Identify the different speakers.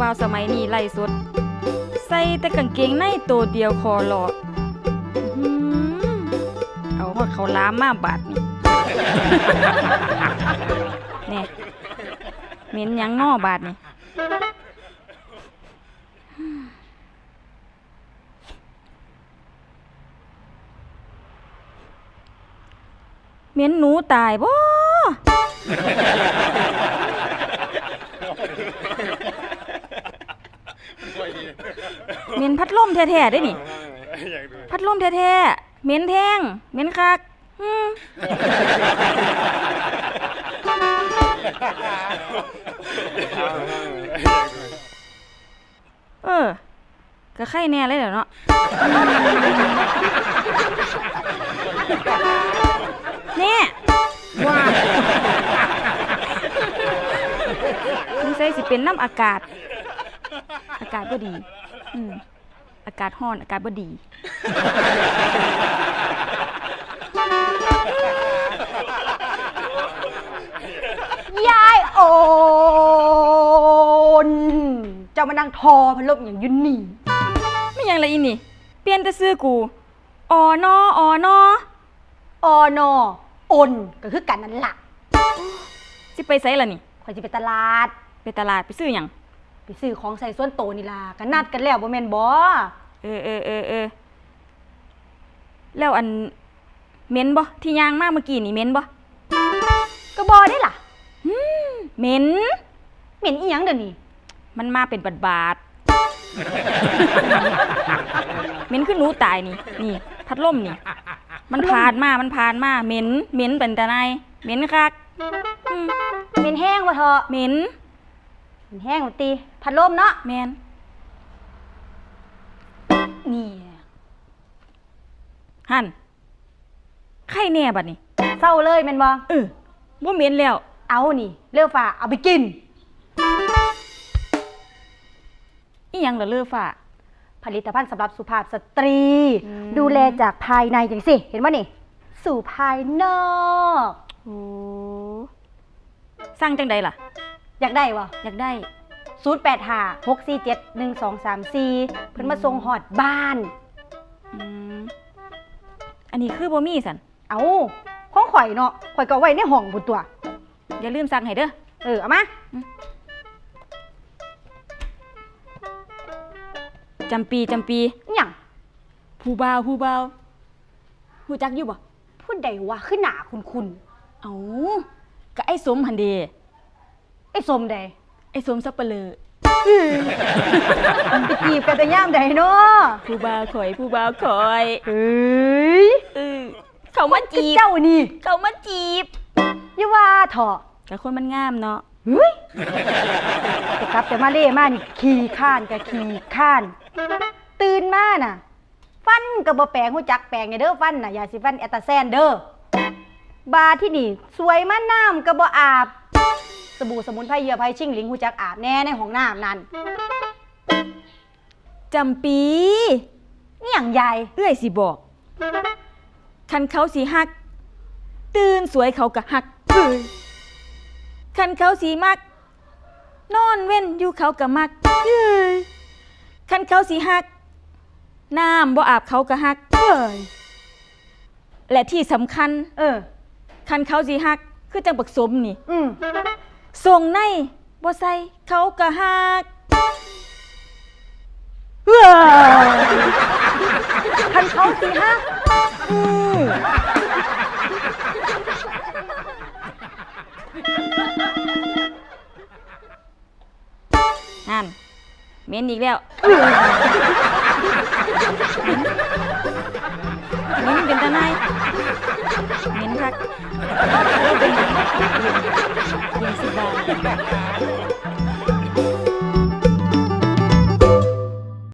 Speaker 1: บ่าวสมัยนี้ไล่สุดใส่แต่กางเกงในตัวเดียวคอหลอดเอาฮอดเขาล้ามมาบาดนี่เนี่ยเหม็นยังนอบาดนี่เหม็นหนูตายบ่ เหม็นพัดลมแท้ๆได้นี่
Speaker 2: อยากดู
Speaker 1: พัดลมแท้ๆเหม็นแทงเหม็นคักอืมเออก็ไข่แน่เลยเดี๋ยวเนาะแน่ว้าสงสัยสิเป็นน้ำอากาศ อากาศบ่ดี อืมอากาศร้อน อากาศบ่ดี
Speaker 3: ยายโอนเจ้ามานั่งทอพัดลมอย่างอยุนนี่
Speaker 1: ไม่ยังละอีนี่ เปลี่ยนแต่ซื้อกูออนอออนอ
Speaker 3: ออนอโอนก็คือกันนั่นล่ะ
Speaker 1: สิไปไสล่ะนี่
Speaker 3: ข่อยสิไปตลาด
Speaker 1: ไปตลาดไปซื้อหยัง
Speaker 3: ไป ซื้อของใส่ส่วนโตวนี่ล่ะกันนัดกันแล้วบ่แม่นบ่
Speaker 1: เออเออเออเออแล้วอันเหม็นบ่ที่ย่างมาเมื่อกี้นี่เหม็นบ่
Speaker 3: ก็บ่ได้ล่ะ
Speaker 1: หืมเหม็น
Speaker 3: เหม็นอีหยังเดี๋ยวนี้
Speaker 1: มันมาเป็นบาดบาดๆเหม็นขึ้นหนูตายนี่ นี่ พัดลมนี่ มันผ่านมา มันผ่านมาเหม็นเหม็นเป็นตาในายเหม็นคักอืม
Speaker 3: เหม็นแห้งบ่เถอะ
Speaker 1: เหม็น
Speaker 3: เหม็น แห้งบ่ติพัดลมเนาะ
Speaker 1: แมน
Speaker 3: นี่
Speaker 1: หันไข่แน่บัดนี้
Speaker 3: เศร้าเลยแม่นบ่
Speaker 1: เออบ่เหม็นแล้ว
Speaker 3: เอานี่เลือฟ้าเอาไปกิน
Speaker 1: อีหยังล่ะเลือฟ้า
Speaker 3: ผลิตภัณฑ์สำหรับสุภาพสตรี
Speaker 1: อืม
Speaker 3: ดูแลจากภายในจังสิ เห็นว่านี่ สู่ภายนอก
Speaker 1: โอ้สร้างจังใดล่ะ
Speaker 3: อยากได้วะ
Speaker 1: อยากได้
Speaker 3: 0 8 5 6 4 7 1 2 3 4เพิ่นมาส่งหอดบ้าน
Speaker 1: อืมอันนี้คือบ่มีสัน
Speaker 3: เอาของข่อยเนาะข่อยก็เอาไว้ในห้องบุนตัว
Speaker 1: อย่าลืมสั่งให้เด้อ
Speaker 3: เออ เอามา
Speaker 1: จำปีจำปี
Speaker 3: อหย่าง
Speaker 1: ผู้บ่าวผู้บ่าวฮู้จักอยู่บ่
Speaker 3: พูดใดว่าขึ้นหนาคุณคุณ
Speaker 1: เอาก็ไอ้สมหันเด
Speaker 3: ไอ้สมใด
Speaker 1: ไอ้สมสับปะเลอ
Speaker 3: ไปจีบกันแต่ย่ามใดเนาะ
Speaker 1: ผู้บ่าวข่อยผู้บ่าวข่อย
Speaker 3: เฮ้ย
Speaker 1: เออเขามาจีบ
Speaker 3: เจ้านี่
Speaker 1: เขามาจีบ
Speaker 3: อย่าว่าเถอะ
Speaker 1: แต่คนมันงามเนาะ
Speaker 3: เฮ้ยแต่กลับแต่มาเล่มานี่ขี่ข้านกับขี่ข้าน ตื่นมาน่ะ ฟันกับบ่แปลงหูจักแปลงไงเด้อฟันน่ะอย่าสิฟันแอตตาแซนเด้อบาที่นี่ สวยมาน้ำกับบ่อาบ สบู่สมุนไพรเหยื่อไพรชิ่งหลิงหูจักอาบแน่ในห้องน้ำนั่น
Speaker 1: จำปี
Speaker 3: นี่อย่างใหญ่
Speaker 1: เอื้อยสิบอก คันเขาสีหัก ตื่นสวยเขากะหักคันเขาสีมัก นอนเว้นอยู่เขากะมักคันเขาสีหัก น้ำบ่อาบเขากะหักและที่สำคัญ
Speaker 3: เออ
Speaker 1: คันเขาสีหัก คือจังบักสมนี่
Speaker 3: อืม
Speaker 1: ส่งในบ่ใส่เขากะหักเฮ้อ
Speaker 3: คันเขาสิฮะกอืม
Speaker 1: นั่นเม้นอีกแล้วเม้นเป็นตาไนเม้นคัก